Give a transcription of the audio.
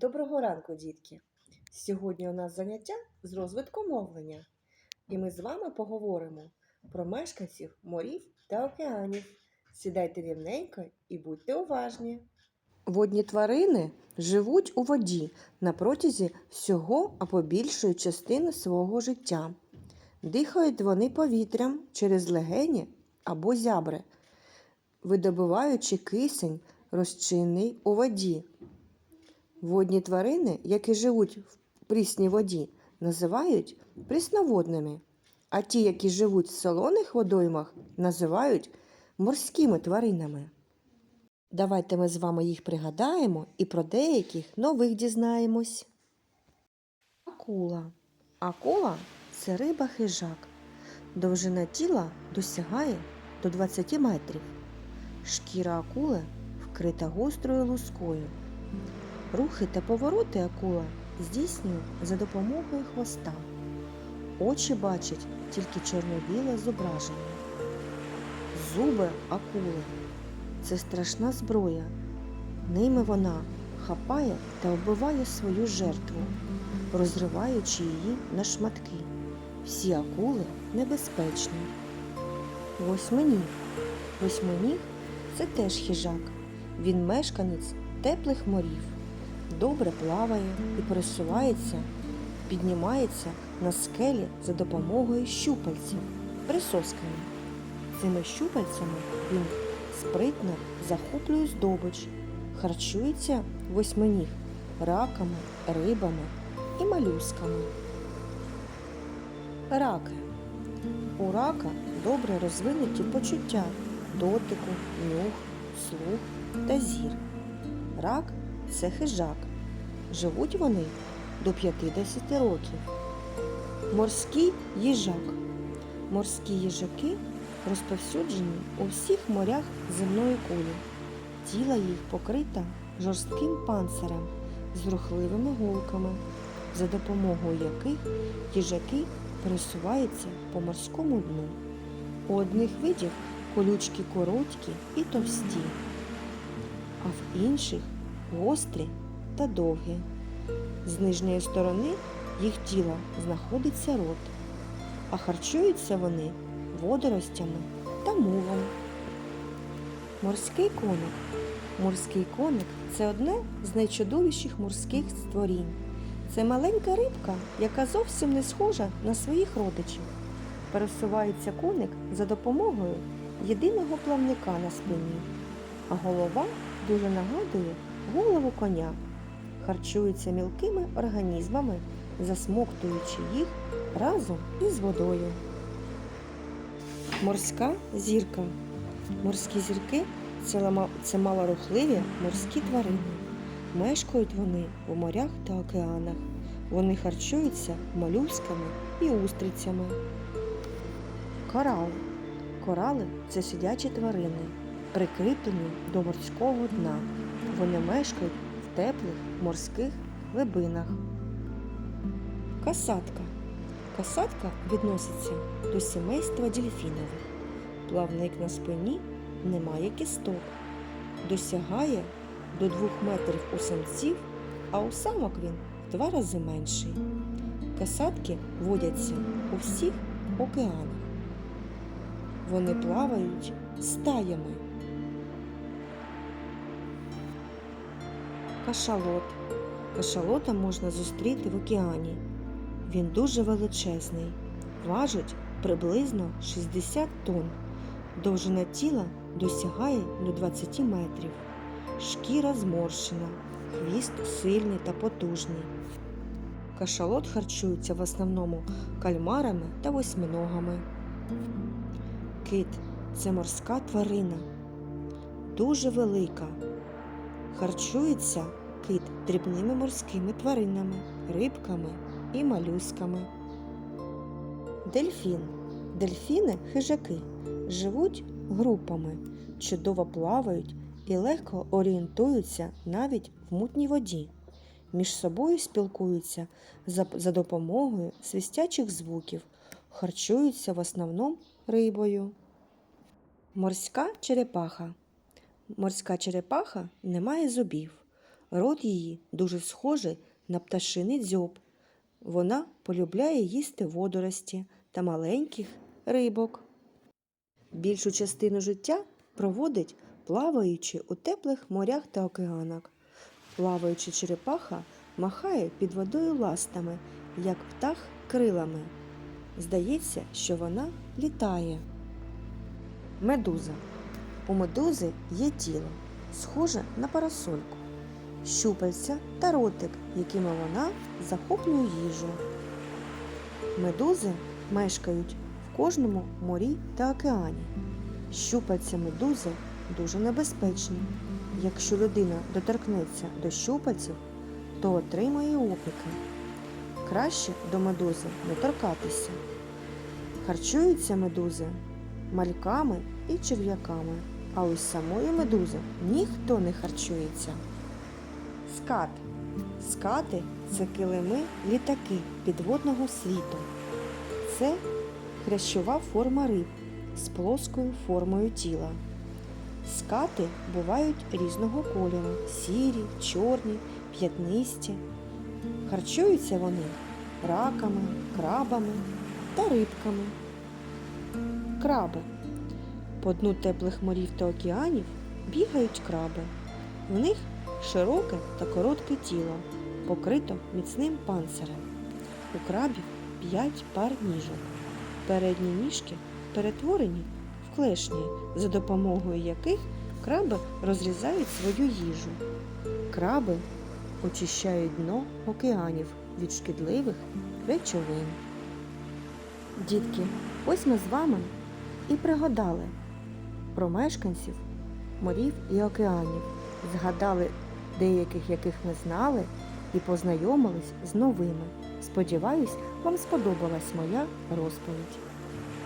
Доброго ранку, дітки! Сьогодні у нас заняття з розвитку мовлення, і ми з вами поговоримо про мешканців морів та океанів. Сідайте рівненько і будьте уважні. Водні тварини живуть у воді на протязі всього або більшої частини свого життя. Дихають вони повітрям через легені або зябри, видобуваючи кисень, розчинний у воді. Водні тварини, які живуть в прісній воді, називають прісноводними, а ті, які живуть в солоних водоймах, називають морськими тваринами. Давайте ми з вами їх пригадаємо і про деяких нових дізнаємось. Акула. Акула це риба хижак. Довжина тіла досягає до 20 метрів. Шкіра акули вкрита гострою лускою. Рухи та повороти акула здійснює за допомогою хвоста. Очі бачать тільки чорно-біле зображення. Зуби акули це страшна зброя. Ними вона хапає та вбиває свою жертву, розриваючи її на шматки. Всі акули небезпечні. Восьминіг. Восьминіг це теж хижак. Він мешканець теплих морів добре плаває і пересувається, піднімається на скелі за допомогою щупальців, присосками. Цими щупальцями він спритно захоплює здобич, харчується восьминіг раками, рибами і малюсками. Раки. У рака добре розвинуті почуття дотику, нюх, слух та зір. Рак це хижак. Живуть вони до 50 років. Морський їжак. Морські їжаки розповсюджені у всіх морях земної кулі. Тіло їх покрита жорстким панцирем з рухливими голками, за допомогою яких їжаки пересуваються по морському дну. У одних видів колючки короткі і товсті, а в інших гострі та довгі. З нижньої сторони їх тіла знаходиться рот, а харчуються вони водоростями та мулом. Морський коник. Морський коник це одне з найчудовіших морських створінь. Це маленька рибка, яка зовсім не схожа на своїх родичів. Пересувається коник за допомогою єдиного плавника на спині, а голова дуже нагадує голову коня, харчується мілкими організмами, засмоктуючи їх разом із водою. Морська зірка. Морські зірки це малорухливі морські тварини. Мешкають вони у морях та океанах. Вони харчуються молюсками і устрицями. Корали. Корали це сидячі тварини, прикріплені до морського дна. Вони мешкають в теплих морських глибинах. Касатка. Касатка відноситься до сімейства дельфінових. Плавник на спині не має кісток. Досягає до 2 метрів у самців, а у самок він в два рази менший. Касатки водяться у всіх океанах. Вони плавають стаями. Кашалот. Кашалота можна зустріти в океані. Він дуже величезний, важить приблизно 60 тонн. Довжина тіла досягає до 20 метрів. Шкіра зморщена, хвіст сильний та потужний. Кашалот харчується в основному кальмарами та восьминогами. Кит це морська тварина, дуже велика. Харчується кит дрібними морськими тваринами, рибками і малюсками. Дельфін. Дельфіни хижаки живуть групами, чудово плавають і легко орієнтуються навіть в мутній воді. Між собою спілкуються за, допомогою свистячих звуків, харчуються в основному рибою. Морська черепаха. Морська черепаха не має зубів. Рот її дуже схожий на пташиний дзьоб. Вона полюбляє їсти водорості та маленьких рибок. Більшу частину життя проводить плаваючи у теплих морях та океанах. Плаваючи черепаха махає під водою ластами, як птах крилами. Здається, що вона літає. Медуза. У медузи є тіло, схоже на парасольку, щупальця та ротик, якими вона захоплює їжу. Медузи мешкають в кожному морі та океані. Щупальця медузи дуже небезпечні. Якщо людина доторкнеться до щупальців, то отримає опіки. Краще до медузи не торкатися. Харчуються медузи мальками і черв'яками, а ось самої медузи ніхто не харчується. Скат. Скати це килими літаки підводного світу. Це хрящова форма риб з плоскою формою тіла. Скати бувають різного кольору сірі, чорні, п'ятнисті. Харчуються вони раками, крабами та рибками. Краби. По дну теплих морів та океанів бігають краби. В них широке та коротке тіло, покрито міцним панцирем. У крабів п'ять пар ніжок. Передні ніжки перетворені в клешні, за допомогою яких краби розрізають свою їжу. Краби очищають дно океанів від шкідливих речовин. Дітки, ось ми з вами і пригадали про мешканців морів і океанів, згадали деяких, яких ми знали, і познайомились з новими. Сподіваюсь, вам сподобалась моя розповідь.